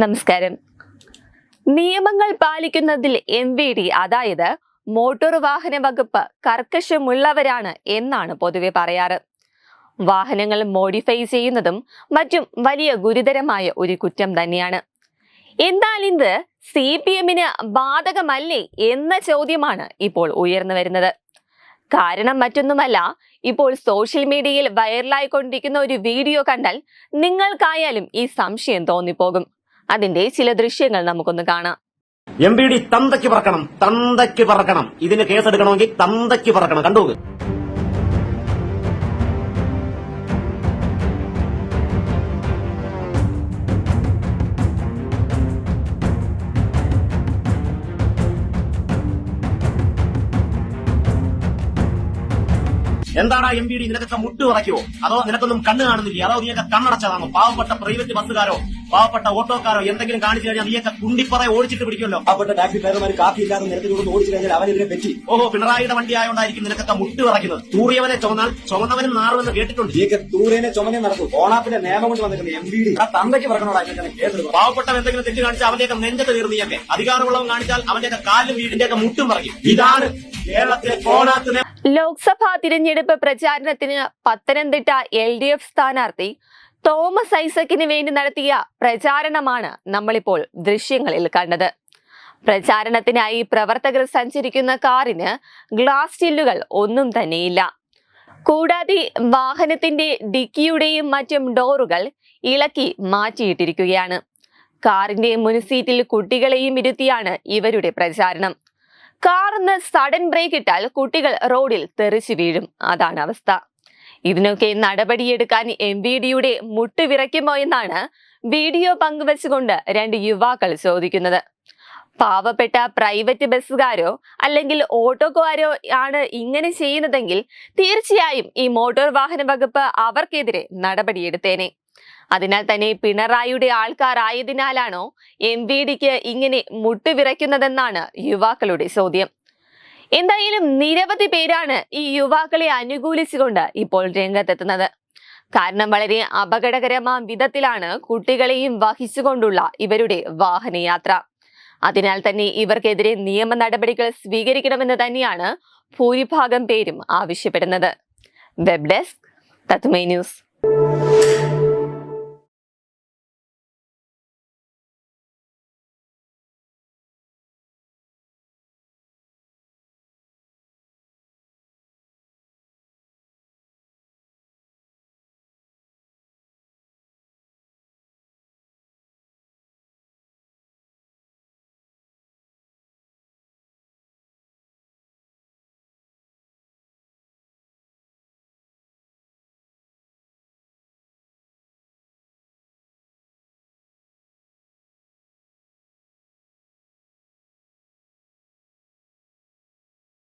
നമസ്കാരം. നിയമങ്ങൾ പാലിക്കുന്നതിൽ എം വി ഡി അതായത് മോട്ടോർ വാഹന വകുപ്പ് കർക്കശമുള്ളവരാണ് എന്നാണ് പൊതുവെ പറയാറ്. വാഹനങ്ങൾ മോഡിഫൈ ചെയ്യുന്നതും മറ്റും വലിയ ഗുരുതരമായ ഒരു കുറ്റം തന്നെയാണ്. എന്നാൽ ഇത് സി പി എമ്മിന് ബാധകമല്ലേ എന്ന ചോദ്യമാണ് ഇപ്പോൾ ഉയർന്നു വരുന്നത്. കാരണം മറ്റൊന്നുമല്ല ഇപ്പോൾ സോഷ്യൽ മീഡിയയിൽ വൈറലായിക്കൊണ്ടിരിക്കുന്ന ഒരു വീഡിയോ കണ്ടാൽ നിങ്ങൾക്കായാലും ഈ സംശയം തോന്നിപ്പോകും. അതിന്റെ ചില ദൃശ്യങ്ങൾ നമുക്കൊന്ന് കാണാം. എം പി ഡി തന്തയ്ക്ക് പറക്കണം തന്തയ്ക്ക് പറക്കണം. ഇതിന് കേസെടുക്കണമെങ്കിൽ തന്തയ്ക്ക് പറക്കണം. കണ്ടു എന്താടാ എം പി ഡി നിനക്കൊക്കെ മുട്ട് ഉറയ്ക്കുവോ അതോ നിനക്കൊന്നും കണ്ണ് കാണുന്നില്ല? അതോ നീയൊക്കെ കണ്ണടച്ചതാണോ? പാവപ്പെട്ട പ്രൈവറ്റ് ബസ്സുകാരോ പാവപ്പെട്ട ഓട്ടോക്കാരോ എന്തെങ്കിലും കാണിച്ചു കഴിഞ്ഞാൽ നീയൊക്കെ കുണ്ടിപ്പറ ഓടിച്ചിട്ട് പിടിക്കുമല്ലോ? പാവപ്പെട്ട ടാക്സി ഡ്രൈവർമാർ കാപ്പി ഇല്ലാതെ നിരത്തിൽ കൊണ്ട് ഓടിച്ചു കഴിഞ്ഞാൽ അവൻ ഇതിനെ പറ്റി. ഓഹോ പിണറായിയുടെ വണ്ടി ആയതുകൊണ്ടായിരിക്കും നിനക്കൊക്കെ മുട്ട് വിറയ്ക്കുന്നത്. തൂറിയവനെ ചുമന്നാൽ ചുമന്നവനും നാറുമെന്ന് കേട്ടിട്ടുണ്ട്. നീക്ക് തൂറിയനെ ചുമനെ നടക്കും. ഓണാപ്പിന്റെ നിയമം കൊണ്ട് വന്നിട്ടുണ്ട് എം ബി ഡി ആ തന്തയ്ക്ക് പറഞ്ഞോടാ കേസെടുക്കും പാവപ്പെട്ടവൻ എന്തെങ്കിലും തെറ്റ് കാണിച്ചാൽ അവന്റെയൊക്കെ നെഞ്ചത്ത് തീർന്നിയൊക്കെ അധികാരമുള്ളവൻ കാണിച്ചാൽ അവന്റെയൊക്കെ കാലും വീടിന്റെയൊക്കെ മുട്ടും പറയും ഇതാണ് ലോക്സഭാ തിരഞ്ഞെടുപ്പ് പ്രചാരണത്തിന് പത്തനംതിട്ട എൽ ഡി എഫ് സ്ഥാനാർത്ഥി തോമസ് ഐസക്കിന് വേണ്ടി നടത്തിയ പ്രചാരണമാണ് നമ്മളിപ്പോൾ ദൃശ്യങ്ങളിൽ കണ്ടത്. പ്രചാരണത്തിനായി പ്രവർത്തകർ സഞ്ചരിക്കുന്ന കാറിന് ഗ്ലാസ് ചില്ലുകൾ ഒന്നും തന്നെയില്ല. കൂടാതെ വാഹനത്തിന്റെ ഡിക്കിയുടെയും മറ്റും ഡോറുകൾ ഇളക്കി മാറ്റിയിട്ടിരിക്കുകയാണ്. കാറിന്റെ മുൻസീറ്റിൽ കുട്ടികളെയും ഇരുത്തിയാണ് ഇവരുടെ പ്രചാരണം. കാറിന്ന് സഡൻ ബ്രേക്ക് ഇട്ടാൽ കുട്ടികൾ റോഡിൽ തെറിച്ചു വീഴും. അതാണ് അവസ്ഥ. ഇതിനൊക്കെ നടപടിയെടുക്കാൻ എം വി ഡിയുടെ മുട്ട് വിറയ്ക്കുമോ എന്നാണ് വീഡിയോ പങ്കുവച്ചുകൊണ്ട് രണ്ട് യുവാക്കൾ ചോദിക്കുന്നത്. പാവപ്പെട്ട പ്രൈവറ്റ് ബസ്സുകാരോ അല്ലെങ്കിൽ ഓട്ടോക്കാരോ ആണ് ഇങ്ങനെ ചെയ്യുന്നതെങ്കിൽ തീർച്ചയായും ഈ മോട്ടോർ വാഹന വകുപ്പ് അവർക്കെതിരെ നടപടിയെടുത്തേനെ. അതിനാൽ തന്നെ പിണറായിയുടെ ആൾക്കാരായതിനാലാണോ എം വി ഡിക്ക് ഇങ്ങനെ മുട്ടുവിറയ്ക്കുന്നതെന്നാണ് യുവാക്കളുടെ ചോദ്യം. എന്തായാലും നിരവധി പേരാണ് ഈ യുവാക്കളെ അനുകൂലിച്ചുകൊണ്ട് ഇപ്പോൾ രംഗത്തെത്തുന്നത്. കാരണം വളരെ അപകടകരമായ വിധത്തിലാണ് കുട്ടികളെയും വഹിച്ചുകൊണ്ടുള്ള ഇവരുടെ വാഹനയാത്ര. അതിനാൽ തന്നെ ഇവർക്കെതിരെ നിയമ നടപടികൾ സ്വീകരിക്കണമെന്ന് തന്നെയാണ് ഭൂരിഭാഗം പേരും ആവശ്യപ്പെടുന്നത്. വെബ് ഡെസ്ക് തത്മേ ന്യൂസ്.